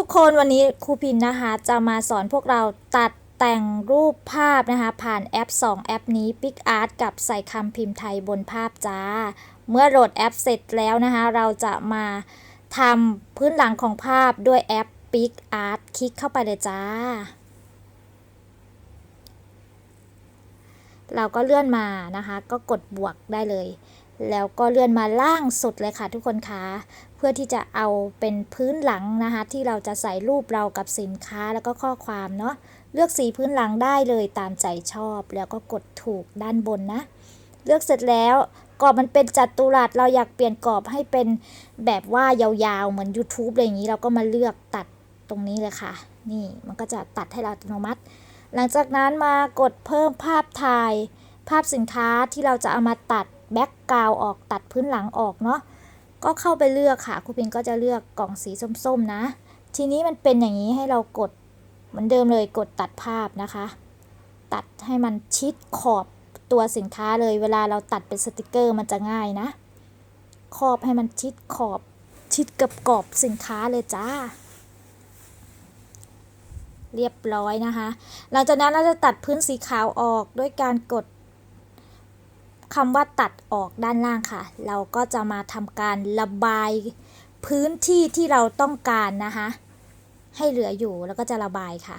ทุกคนวันนี้ครูพินนะคะ จะมาสอนพวกเราตัดแต่งรูปภาพนะคะ ผ่านแอป 2 แอปนี้ PicArt กับใส่คำพิมพ์ไทยบนภาพจ้า เมื่อโหลดแอปเสร็จแล้วนะคะ เราจะมาทำพื้นหลังของภาพด้วยแอป PicArt คลิกเข้าไปเลยจ้า เราก็เลื่อนมานะคะ ก็กดบวกได้เลย แล้วก็เลื่อนมาล่างสุดเลยค่ะทุกคนคะเพื่อที่จะเอาเป็นพื้นหลังนะคะ ที่เราจะใส่รูปเรากับสินค้าแล้วก็ข้อความเนาะเลือกสีพื้นหลังได้เลยตามใจชอบ แล้วก็กดถูกด้านบนนะ เลือกเสร็จแล้วกรอบมันเป็นจัตุรัสเราอยากเปลี่ยนกรอบให้เป็นแบบว่ายาวๆเหมือน YouTube อะไรอย่างนี้เราก็มาเลือกตัดตรงนี้เลยค่ะ นี่มันก็จะตัดให้เราอัตโนมัติ หลังจากนั้นมากดเพิ่มภาพถ่าย ภาพสินค้าที่เราจะเอามาตัด แบ็กกราวออกตัดพื้นหลังออกเนาะก็เข้าไปเลือกค่ะครูพินก็จะเลือกกล่องสีส้มๆนะ ทีนี้มันเป็นอย่างนี้ให้เรากดเหมือนเดิมเลยกดตัดภาพนะคะ ตัดให้มันชิดขอบตัวสินค้าเลยเวลาเราตัดเป็นสติกเกอร์มันจะง่ายนะขอบให้มันชิดขอบชิดกับกรอบสินค้าเลยจ้า เรียบร้อยนะคะ หลังจากนั้นเราจะตัดพื้นสีขาวออกด้วยการกด คำว่าตัดออกด้านล่างค่ะ เราก็จะมาทำการระบายพื้นที่ที่เราต้องการนะคะให้เหลืออยู่แล้วก็จะระบายค่ะ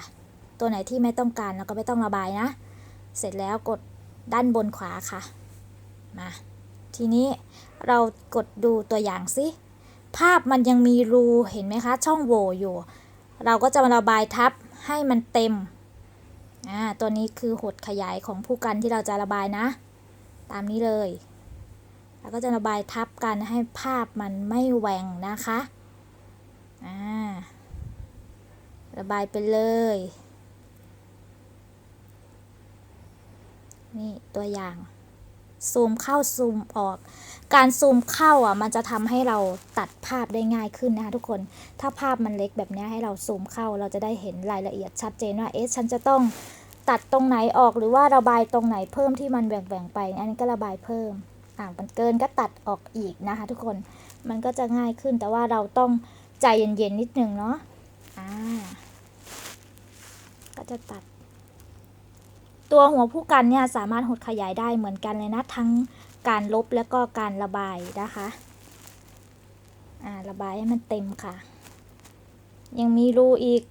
ตัวไหนที่ไม่ต้องการเราก็ไม่ต้องระบายนะ เสร็จแล้วกดด้านบนขวาค่ะ มา ทีนี้เรากดดูตัวอย่างสิภาพมันยังมีรูเห็นไหมคะ ช่องโหว่อยู่ เราก็จะมาระบายทับให้มันเต็ม อ่า ตัวนี้คือหดขยายของผู้กันที่เราจะระบายนะ ตามนี้เลย แล้วก็จะระบายทับกันให้ภาพมันไม่แหว่งนะคะอ่าระบายไปเลย นี่ตัวอย่าง ซูมเข้าซูมออก การซูมเข้าอะ มันจะทำให้เราตัดภาพได้ง่ายขึ้นนะคะทุกคน ถ้าภาพมันเล็กแบบนี้ให้เราซูมเข้า เราจะได้เห็นรายละเอียดชัดเจนว่า เอ๊ะ ฉันจะต้อง ตัดตรงไหนออกหรือว่าระบายตรงไหนเพิ่มที่มันแหว่งๆไป อันนี้ก็ระบายเพิ่มอ่ามันเกินก็ตัดออกอีกนะคะ ทุกคนมันก็จะง่ายขึ้นแต่ว่าเราต้องใจเย็นๆนิดนึงเนาะอ่าก็จะตัด ตัวหัวผู้กันเนี่ยสามารถหดขยายได้เหมือนกันเลยนะทั้งการลบแล้วก็การระบายนะคะอ่าระบายให้มันเต็มค่ะ ยังมีรูอีก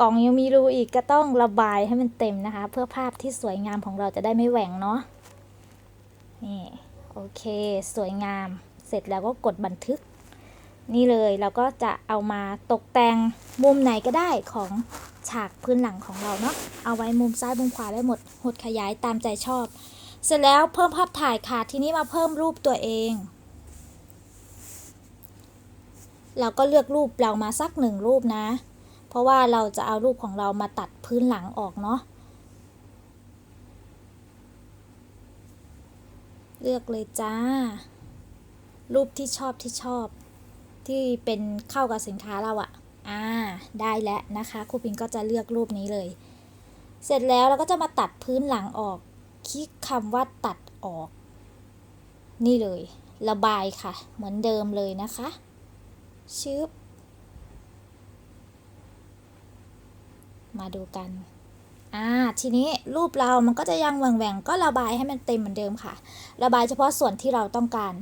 กล่องยังมีรูอีกก็ต้องระบายให้มันเต็มนะคะ เพื่อภาพที่สวยงามของเราจะได้ไม่แหว่งเนาะนี่โอเคสวยงามเสร็จแล้วก็กดบันทึก นี่เลยเราก็จะเอามาตกแต่งมุมไหนก็ได้ของฉากพื้นหลังของเราเนาะเอาไว้มุมซ้ายมุมขวาได้หมดหดขยายตามใจชอบ เสร็จแล้วเพิ่มภาพถ่ายค่ะทีนี้มาเพิ่มรูปตัวเองเราก็เลือกรูปเรามาสักหนึ่งรูปนะ เพราะว่าเราจะเอารูปของเรามาตัดพื้นหลังออกเนาะเลือกเลยจ้า รูปที่ชอบที่ชอบ ที่เป็นเข้ากับสินค้าเราอะอ่า ได้แล้วนะคะครูพิงก็จะเลือกรูปนี้เลย เสร็จแล้วเราก็จะมาตัดพื้นหลังออก คลิกคำว่าตัดออก นี่เลย ระบายค่ะ เหมือนเดิมเลยนะคะ ชึบ มาดูกัน อ่า ทีนี้รูปเรามันก็จะยังแหว่งๆ ก็ระบายให้มันเต็มเหมือนเดิมค่ะ ระบายเฉพาะส่วนที่เราต้องการ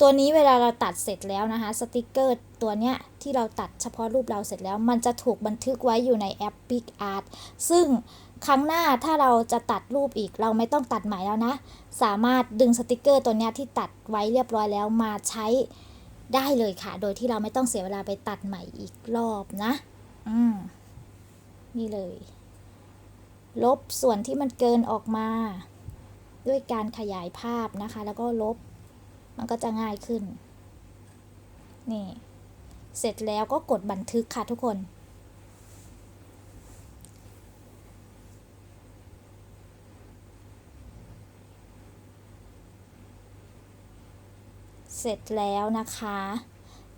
ตัวนี้เวลาเราตัดเสร็จแล้วนะคะ สติกเกอร์ตัวเนี้ยที่เราตัดเฉพาะรูปเราเสร็จแล้ว มันจะถูกบันทึกไว้อยู่ในแอป PicArt ซึ่งครั้งหน้าถ้าเราจะตัดรูปอีกเราไม่ต้องตัดใหม่แล้วนะ สามารถดึงสติกเกอร์ตัวเนี้ยที่ตัดไว้เรียบร้อยแล้วมาใช้ได้เลยค่ะ โดยที่เราไม่ต้องเสียเวลาไปตัดใหม่อีกรอบนะ อืม นี่เลย ลบส่วนที่มันเกินออกมา ด้วยการขยายภาพนะคะ แล้วก็ลบ มันก็จะง่ายขึ้น นี่ เสร็จแล้วก็กดบันทึกค่ะทุกคนเสร็จแล้วนะคะ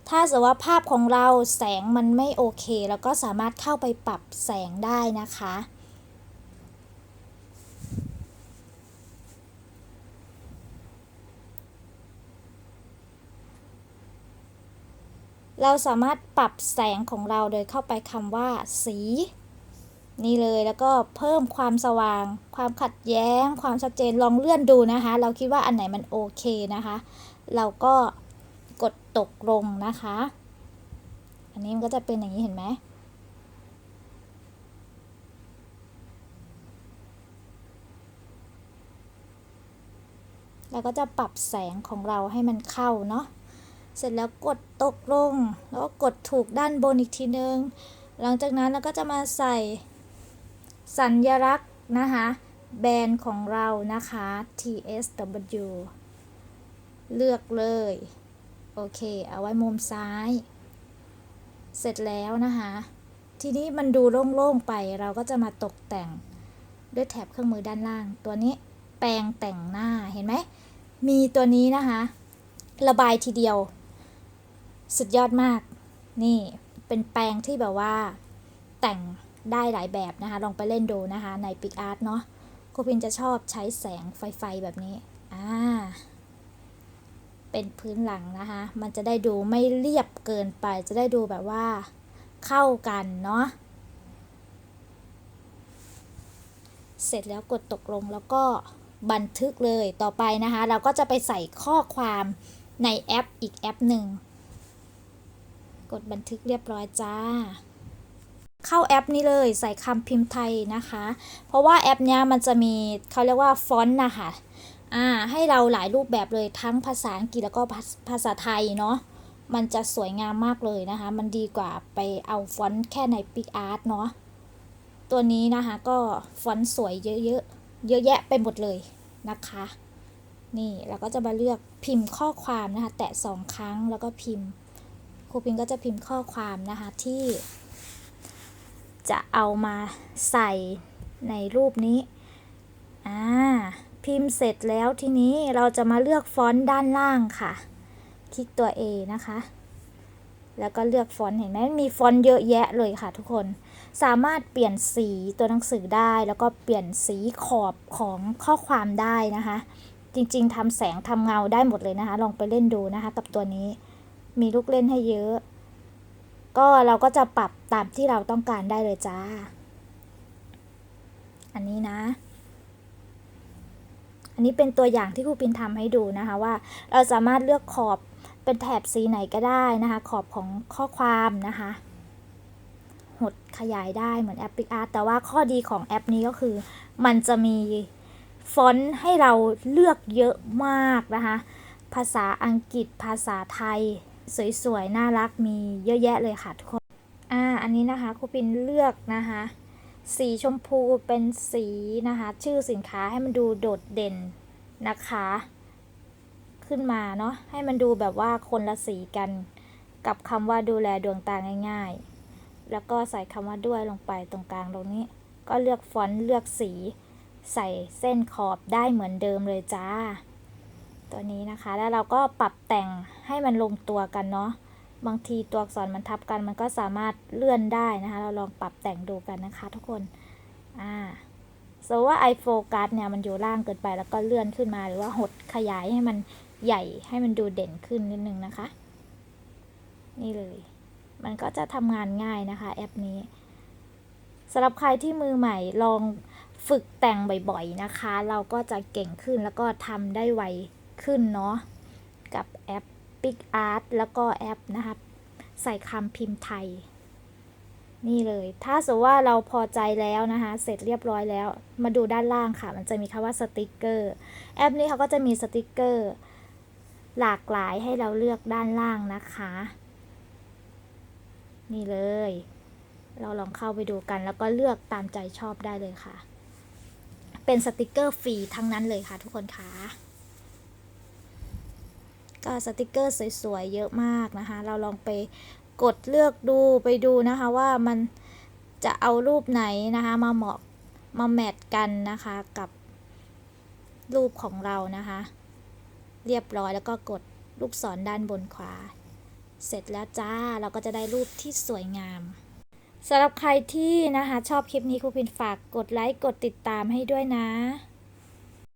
ถ้าสว่าภาพของเราแสงมันไม่โอเค แล้วก็สามารถเข้าไปปรับแสงได้นะคะ เราสามารถปรับแสงของเราโดยเข้าไปคำว่า สี นี่เลยแล้วก็เพิ่มความสว่าง ความขัดแย้ง ความชัดเจนลองเลื่อนดูนะคะ เราคิดว่าอันไหนมันโอเคนะคะ เราก็ ตกลงนะคะ อันนี้มันก็จะเป็นอย่างนี้เห็นไหมเราก็จะปรับแสงของเราให้มันเข้าเนาะ เสร็จแล้วกดตกลง แล้วก็กดถูกด้านบนอีกทีนึง หลังจากนั้นเราก็จะมาใส่สัญลักษณ์นะคะ แบรนด์ของเรานะคะ TSW เลือกเลย โอเค เอาไว้มุมซ้าย เสร็จแล้วนะคะ ทีนี้มันดูโล่งๆไปเราก็จะมาตกแต่งด้วยแถบเครื่องมือด้านล่าง ตัวนี้แปรงแต่งหน้าเห็นไหม มีตัวนี้นะคะ ระบายทีเดียว สุดยอดมาก นี่เป็นแปรงที่แบบว่า แต่งได้หลายแบบนะคะ ลองไปเล่นดูนะคะ ใน Pic Art เนาะครูพินจะชอบใช้แสงไฟๆแบบนี้ อ่า เป็นพื้นหลังนะคะ มันจะได้ดูไม่เรียบเกินไป จะได้ดูแบบว่าเข้ากันเนาะ เสร็จแล้วกดตกลงแล้วก็บันทึกเลยต่อไปนะคะ เราก็จะไปใส่ข้อความในแอปอีกแอปหนึ่ง กดบันทึกเรียบร้อยจ้า เข้าแอปนี้เลยใส่คำพิมพ์ไทยนะคะ เพราะว่าแอปนี้มันจะมีเขาเรียกว่าฟอนต์นะคะ อ่าให้เราหลายรูปแบบเลยทั้งภาษาอังกฤษแล้วก็ภาษาไทยเนาะมันจะสวยงามมากเลยนะคะ มันดีกว่าไปเอาฟอนต์แค่ใน PicArt เนาะตัวนี้นะคะก็ฟอนต์สวยเยอะๆเยอะแยะไปหมดเลยนะคะ นี่เราก็จะมาเลือกพิมพ์ข้อความนะคะ แตะสองครั้งแล้วก็พิมพ์ครูพิมพ์ก็จะพิมพ์ข้อความนะคะที่ จะเอามาใส่ในรูปนี้อ่า พิมพ์เสร็จแล้วทีนี้เราจะมาเลือกฟอนต์ด้านล่างค่ะ คลิกตัว A นะคะ แล้วก็เลือกฟอนต์เห็นไหมมีฟอนต์เยอะแยะเลยค่ะทุกคน สามารถเปลี่ยนสีตัวหนังสือได้ แล้วก็เปลี่ยนสีขอบของข้อความได้นะคะ จริงๆทำแสงทำเงาได้หมดเลยนะคะ ลองไปเล่นดูนะคะกับตัวนี้ มีลูกเล่นให้เยอะ ก็เราก็จะปรับตามที่เราต้องการได้เลยจ้า อันนี้นะ อันนี้เป็นตัวอย่างที่ครูปินทำให้ดูนะคะว่า เราสามารถเลือกขอบเป็นแถบสีไหนก็ได้นะคะ ขอบของข้อความนะคะหดขยายได้เหมือนแอป PicArt แต่ว่าข้อดีของแอปนี้ก็คือ มันจะมีฟอนต์ให้เราเลือกเยอะมากนะคะ ภาษาอังกฤษภาษาไทย สวยๆ น่ารักมีเยอะแยะเลยค่ะทุกคน อ่า อันนี้นะคะครูปินเลือกนะคะ สีชมพูเป็นสีนะคะ ชื่อสินค้าให้มันดูโดดเด่นนะคะ ขึ้นมาเนาะให้มันดูแบบว่าคนละสีกัน กับคำว่าดูแลดวงตาง่าย ๆ แล้วก็ใส่คำว่าด้วยลงไปตรงกลางตรงนี้ ก็เลือกฟอนต์เลือกสี ใส่เส้นขอบได้เหมือนเดิมเลยจ้า ตัวนี้นะคะแล้วเราก็ปรับแต่งให้มันลงตัวกันเนาะ บางทีตัวอักษรมันทับกันมันก็สามารถเลื่อนได้นะคะ เราลองปรับแต่งดูกันนะคะ ทุกคน อ่าสมมติว่า iFocus เนี่ยมันอยู่ล่างเกินไปแล้วก็เลื่อนขึ้นมาหรือว่าหดขยายให้มันใหญ่ให้มันดูเด่นขึ้นนิดนึงนะคะ นี่เลย มันก็จะทำงานง่ายนะคะ แอปนี้สำหรับใครที่มือใหม่ลองฝึกแต่งบ่อยๆนะคะ เราก็จะเก่งขึ้นแล้วก็ทำได้ไวขึ้นเนาะกับแอป PicArt แล้วก็แอปนะคะใส่คำพิมพ์ไทย นี่เลย ถ้าสมมติว่าเราพอใจแล้วนะคะ เสร็จเรียบร้อยแล้ว มาดูด้านล่างค่ะ มันจะมีคำว่าสติกเกอร์ แอปนี้เขาก็จะมีสติกเกอร์ หลากหลายให้เราเลือกด้านล่างนะคะ นี่เลย เราลองเข้าไปดูกัน แล้วก็เลือกตามใจชอบได้เลยค่ะ เป็นสติกเกอร์ฟรีทั้งนั้นเลยค่ะทุกคนคะก็ สติกเกอร์สวยๆเยอะมากนะคะ เราลองไปกดเลือกดูไปดูนะคะว่ามันจะเอารูปไหนนะคะ มาเหมาะมาแมทกันนะคะกับรูปของเรานะคะ เรียบร้อยแล้วก็กดลูกศรด้านบนขวา เสร็จแล้วจ้าเราก็จะได้รูปที่สวยงามสำหรับใครที่นะคะ ชอบคลิปนี้ครูพินฝากกดไลค์กดติดตามให้ด้วยนะ